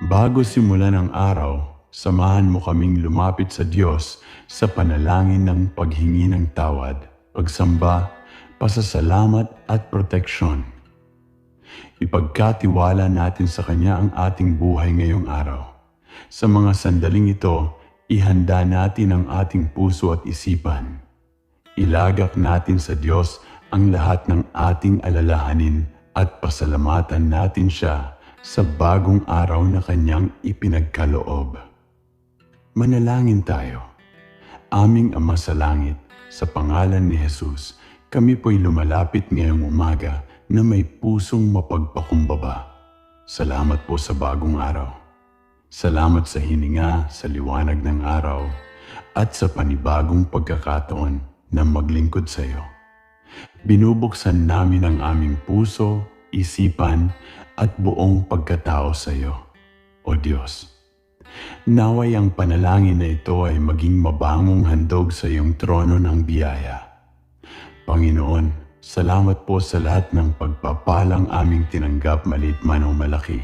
Bago simulan ang araw, samahan mo kaming lumapit sa Diyos sa panalangin ng paghingi ng tawad, pagsamba, pasasalamat at proteksyon. Ipagkatiwala natin sa Kanya ang ating buhay ngayong araw. Sa mga sandaling ito, ihanda natin ang ating puso at isipan. Ilagak natin sa Diyos ang lahat ng ating alalahanin at pasalamatan natin siya sa bagong araw na kanyang ipinagkaloob. Manalangin tayo. Aming Ama sa Langit, sa pangalan ni Jesus, kami po'y lumalapit ngayong umaga na may pusong mapagpakumbaba. Salamat po sa bagong araw. Salamat sa hininga sa liwanag ng araw at sa panibagong pagkakataon na maglingkod sa iyo. Binubuksan namin ang aming puso, isipan at buong pagkatao sa iyo, O Diyos. Naway ang panalangin na ito ay maging mabangong handog sa iyong trono ng biyaya. Panginoon, salamat po sa lahat ng pagpapalang aming tinanggap malit man o malaki.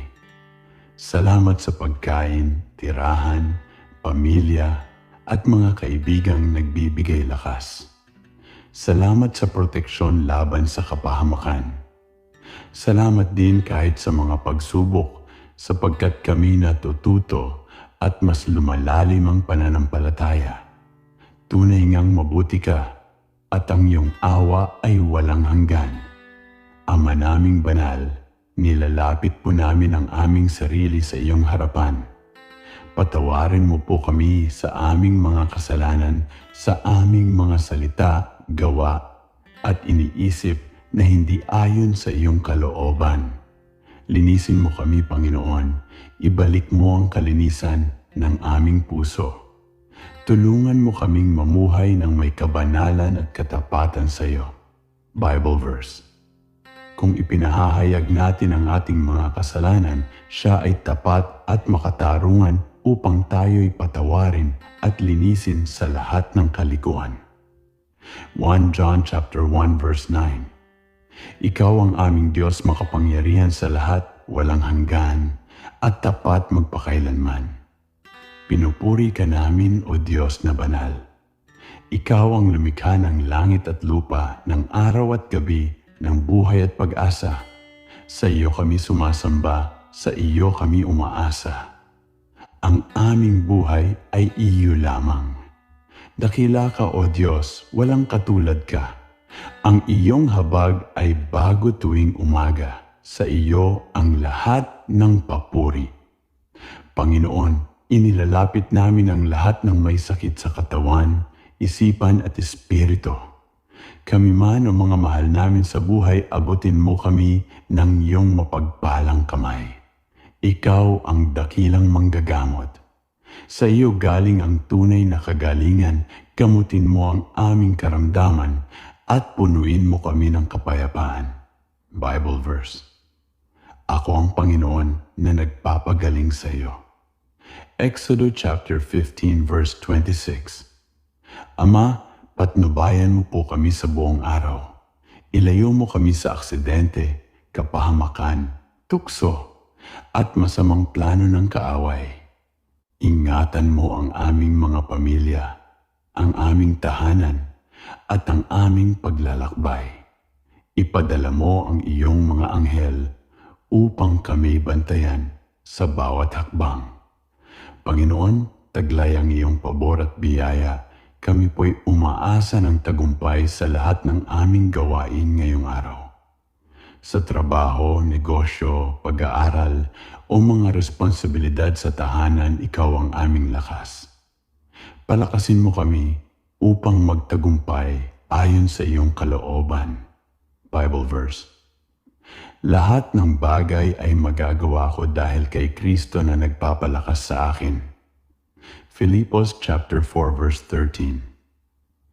Salamat sa pagkain, tirahan, pamilya, at mga kaibigang nagbibigay lakas. Salamat sa proteksyon laban sa kapahamakan. Salamat din kahit sa mga pagsubok sapagkat kami natututo at mas lumalalim ang pananampalataya. Tunay ngang mabuti ka at ang iyong awa ay walang hanggan. Ama naming banal, nilalapit po namin ang aming sarili sa iyong harapan. Patawarin mo po kami sa aming mga kasalanan, sa aming mga salita, gawa, at iniisip na hindi ayon sa iyong kalooban. Linisin mo kami, Panginoon. Ibalik mo ang kalinisan ng aming puso. Tulungan mo kaming mamuhay ng may kabanalan at katapatan sa iyo. Bible verse. Kung ipinahahayag natin ang ating mga kasalanan, siya ay tapat at makatarungan upang tayo'y patawarin at linisin sa lahat ng kalikuan. 1 John chapter 1 verse 9 ikaw ang aming Diyos makapangyarihan sa lahat, walang hanggan, at tapat magpakailanman. Pinupuri ka namin, O Diyos na banal. Ikaw ang lumikha ng langit at lupa, ng araw at gabi, ng buhay at pag-asa. Sa iyo kami sumasamba, sa iyo kami umaasa. Ang aming buhay ay iyo lamang. Dakila ka, O Diyos, walang katulad ka. Ang iyong habag ay bago tuwing umaga. Sa iyo ang lahat ng papuri. Panginoon, inilalapit namin ang lahat ng may sakit sa katawan, isipan at espiritu. Kami man o mga mahal namin sa buhay, abutin mo kami ng iyong mapagpalang kamay. Ikaw ang dakilang manggagamot. Sa iyo galing ang tunay na kagalingan, gamutin mo ang aming karamdaman at punuin mo kami ng kapayapaan. Bible verse. Ako ang Panginoon na nagpapagaling sa iyo. Exodus chapter 15 verse 26. Ama, patnubayan mo po kami sa buong araw. Ilayo mo kami sa aksidente, kapahamakan, tukso, at masamang plano ng kaaway. Ingatan mo ang aming mga pamilya, ang aming tahanan, at ang aming paglalakbay. Ipadala mo ang iyong mga anghel upang kami bantayan sa bawat hakbang. Panginoon, taglay ang iyong pabor at biyaya. Kami po'y umaasa ng tagumpay sa lahat ng aming gawain ngayong araw. Sa trabaho, negosyo, pag-aaral, o mga responsibilidad sa tahanan, ikaw ang aming lakas. Palakasin mo kami upang magtagumpay ayon sa iyong kalooban. Bible verse. Lahat ng bagay ay magagawa ko dahil kay Kristo na nagpapalakas sa akin. Filipos chapter 4 verse 13.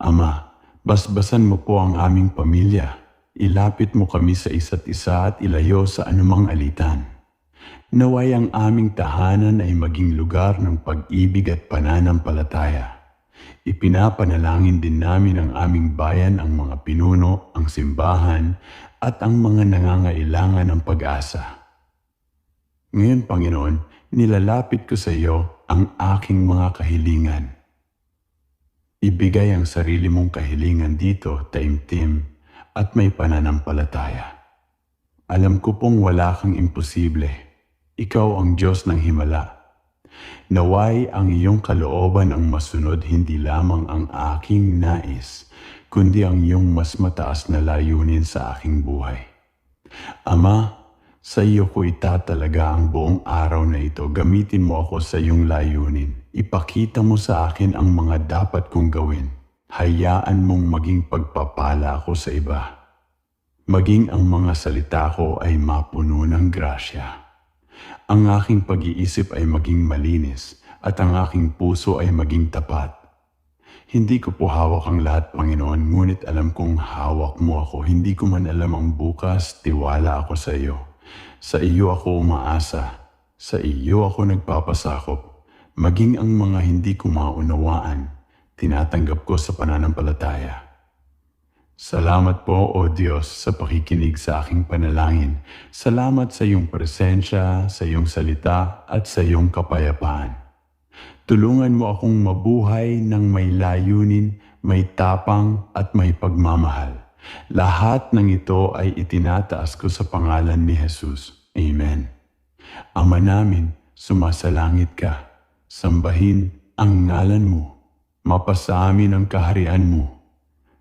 Ama, basbasan mo po ang aming pamilya. Ilapit mo kami sa isa't isa at ilayo sa anumang alitan. Naway ang aming tahanan ay maging lugar ng pag-ibig at pananampalataya Ipinapanalangin din namin ang aming bayan, ang mga pinuno, ang simbahan, at ang mga nangangailangan ng pag-asa. Ngayon, Panginoon, nilalapit ko sa iyo ang aking mga kahilingan. Ibigay ang sarili mong kahilingan dito, taimtim, at may pananampalataya. Alam ko pong wala kang imposible. Ikaw ang Diyos ng himala. Naway ang iyong kalooban ang masunod hindi lamang ang aking nais, kundi ang iyong mas mataas na layunin sa aking buhay. Ama, sa iyo ko itatalaga ang buong araw na ito. Gamitin mo ako sa iyong layunin. Ipakita mo sa akin ang mga dapat kong gawin. Hayaan mong maging pagpapala ako sa iba. Maging ang mga salita ko ay mapuno ng grasya. Ang aking pag-iisip ay maging malinis at ang aking puso ay maging tapat. Hindi ko po hawak ang lahat, Panginoon, ngunit alam kong hawak mo ako. Hindi ko man alam ang bukas, tiwala ako sa iyo. Sa iyo ako umaasa. Sa iyo ako nagpapasakop. Maging ang mga hindi ko maunawaan, tinatanggap ko sa pananampalataya. Salamat po, O Diyos, sa pakikinig sa aking panalangin. Salamat sa iyong presensya, sa iyong salita, at sa iyong kapayapaan. Tulungan mo akong mabuhay ng may layunin, may tapang, at may pagmamahal. Lahat ng ito ay itinataas ko sa pangalan ni Jesus. Amen. Ama namin, sumasalangit ka. Sambahin ang ngalan mo. Mapasa amin ang kaharian mo.